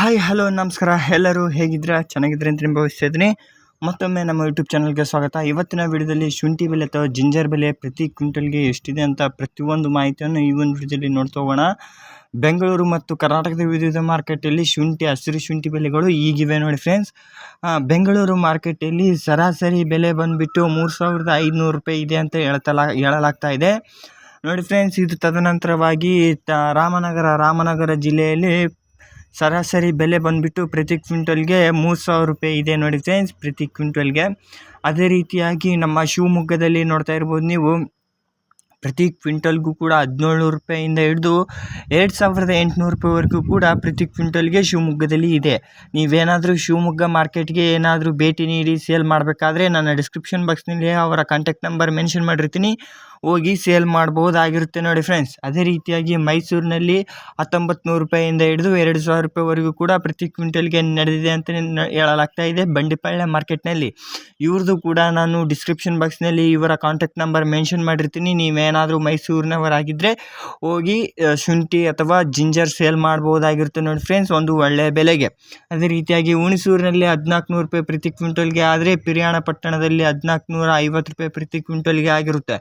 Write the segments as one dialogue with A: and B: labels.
A: Hi, hello, ನಮಸ್ಕಾರ. ಎಲ್ಲರೂ ಹೇಗಿದ್ದೀರಾ? ಚೆನ್ನಾಗಿದ್ರೆ ಅಂತ ಭಾವಿಸ್ತಿದ್ದೀನಿ ಮತ್ತೊಮ್ಮೆ ನಮ್ಮ ಯೂಟ್ಯೂಬ್ ಚಾನಲ್ಗೆ ಸ್ವಾಗತ. ಇವತ್ತಿನ ವಿಡಿಯೋದಲ್ಲಿ ಶುಂಠಿ ಬೆಲೆ ಅಥವಾ ಜಿಂಜರ್ ಬೆಲೆ ಪ್ರತಿ ಕ್ವಿಂಟಲ್ಗೆ ಎಷ್ಟಿದೆ ಅಂತ ಪ್ರತಿಯೊಂದು ಮಾಹಿತಿಯನ್ನು ಈ ಒಂದು ವಿಡಿಯೋದಲ್ಲಿ ನೋಡ್ತಾ ಹೋಗೋಣ. ಬೆಂಗಳೂರು ಮತ್ತು ಕರ್ನಾಟಕದ ವಿವಿಧ ಮಾರ್ಕೆಟಲ್ಲಿ ಶುಂಠಿ, ಹಸಿರು ಶುಂಠಿ ಬೆಲೆಗಳು ಈಗಿವೆ ನೋಡಿ ಫ್ರೆಂಡ್ಸ್ ಬೆಂಗಳೂರು ಮಾರ್ಕೆಟಲ್ಲಿ ಸರಾಸರಿ ಬೆಲೆ ಬಂದುಬಿಟ್ಟು ಮೂರು ಸಾವಿರದ ಐದುನೂರು ರೂಪಾಯಿ ಇದೆ ಅಂತ ಹೇಳ್ತಲ, ಹೇಳಲಾಗ್ತಾ ಇದೆ. ನೋಡಿ ಫ್ರೆಂಡ್ಸ್ ಇದು ತದನಂತರವಾಗಿ ರಾಮನಗರ ರಾಮನಗರ ಜಿಲ್ಲೆಯಲ್ಲಿ ಸರಾಸರಿ ಬೆಲೆ ಬಂದುಬಿಟ್ಟು ಪ್ರತಿ ಕ್ವಿಂಟಲ್ಗೆ ಮೂರು ಸಾವಿರ ರೂಪಾಯಿ ಇದೆ ನೋಡಿ ಫ್ರೆಂಡ್ಸ್, ಪ್ರತಿ ಕ್ವಿಂಟಲ್ಗೆ. ಅದೇ ರೀತಿಯಾಗಿ ನಮ್ಮ ಶಿವಮೊಗ್ಗದಲ್ಲಿ ನೋಡ್ತಾ ಇರ್ಬೋದು ನೀವು. ಪ್ರತಿ ಕ್ವಿಂಟಲ್ಗೂ ಕೂಡ ಹದಿನೇಳು ರೂಪಾಯಿಂದ ಹಿಡಿದು ಎರಡು ಸಾವಿರದ ಎಂಟುನೂರು ರೂಪಾಯಿವರೆಗೂ ಕೂಡ ಪ್ರತಿ ಕ್ವಿಂಟಲ್ಗೆ ಶಿವಮೊಗ್ಗದಲ್ಲಿ ಇದೆ. ನೀವೇನಾದರೂ ಶಿವಮೊಗ್ಗ ಮಾರ್ಕೆಟ್ಗೆ ಏನಾದರೂ ಭೇಟಿ ನೀಡಿ ಸೇಲ್ ಮಾಡಬೇಕಾದ್ರೆ ನನ್ನ ಡಿಸ್ಕ್ರಿಪ್ಷನ್ ಬಾಕ್ಸ್ನಲ್ಲಿ ಅವರ ಕಾಂಟ್ಯಾಕ್ಟ್ ನಂಬರ್ ಮೆನ್ಷನ್ ಮಾಡಿರ್ತೀನಿ. ಹೋಗಿ ಸೇಲ್ ಮಾಡ್ಬೋದಾಗಿರುತ್ತೆ ನೋಡಿ ಫ್ರೆಂಡ್ಸ್ ಅದೇ ರೀತಿಯಾಗಿ ಮೈಸೂರಿನಲ್ಲಿ ಹತ್ತೊಂಬತ್ತು ನೂರು ರೂಪಾಯಿಂದ ಹಿಡಿದು ಎರಡು ಸಾವಿರ ರೂಪಾಯಿವರೆಗೂ ಕೂಡ ಪ್ರತಿ ಕ್ವಿಂಟಲ್ಗೆ ನಡೆದಿದೆ ಅಂತ ಹೇಳಲಾಗ್ತಾ ಇದೆ. ಬಂಡಿಪಾಳ್ಯ ಮಾರ್ಕೆಟ್ನಲ್ಲಿ ಇವ್ರದ್ದು ಕೂಡ ನಾನು ಡಿಸ್ಕ್ರಿಪ್ಷನ್ ಬಾಕ್ಸ್ನಲ್ಲಿ ಇವರ ಕಾಂಟ್ಯಾಕ್ಟ್ ನಂಬರ್ ಮೆನ್ಷನ್ ಮಾಡಿರ್ತೀನಿ. ನೀವೇನಾದರೂ ಮೈಸೂರಿನವರಾಗಿದ್ದರೆ ಹೋಗಿ ಶುಂಠಿ ಅಥವಾ ಜಿಂಜರ್ ಸೇಲ್ ಮಾಡ್ಬೋದಾಗಿರುತ್ತೆ ನೋಡಿ ಫ್ರೆಂಡ್ಸ್ ಒಂದು ಒಳ್ಳೆಯ ಬೆಲೆಗೆ. ಅದೇ ರೀತಿಯಾಗಿ ಹುಣಸೂರಿನಲ್ಲಿ ಹದಿನಾಲ್ಕು ನೂರು ರೂಪಾಯಿ ಪ್ರತಿ ಕ್ವಿಂಟಲ್ಗೆ ಆದರೆ, ಪಿರಿಯಾಣ ಪಟ್ಟಣದಲ್ಲಿ ಹದಿನಾಲ್ಕು ನೂರ ಐವತ್ತು ರೂಪಾಯಿ ಪ್ರತಿ ಕ್ವಿಂಟಲ್ಗೆ ಆಗಿರುತ್ತೆ.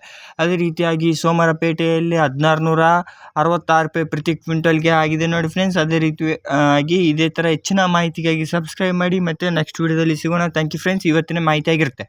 A: ಅದೇ ರೀತಿಯಾಗಿ ಸೋಮವಾರಪೇಟೆಯಲ್ಲಿ ಹದಿನಾರು ನೂರ ಅರವತ್ತಾರು ರೂಪಾಯಿ ಪ್ರತಿ ಕ್ವಿಂಟಲ್ಗೆ ಆಗಿದೆ ನೋಡಿ ಫ್ರೆಂಡ್ಸ್. ಅದೇ ರೀತಿ ಆಗಿ ಇದೇ ಥರ ಹೆಚ್ಚಿನ ಮಾಹಿತಿಗಾಗಿ ಸಬ್ಸ್ಕ್ರೈಬ್ ಮಾಡಿ ಮತ್ತು ನೆಕ್ಸ್ಟ್ ವೀಡಿಯೋದಲ್ಲಿ ಸಿಗೋಣ. ಥ್ಯಾಂಕ್ ಯು ಫ್ರೆಂಡ್ಸ್ ಇವತ್ತಿನ ಮಾಹಿತಿ ಆಗಿರುತ್ತೆ.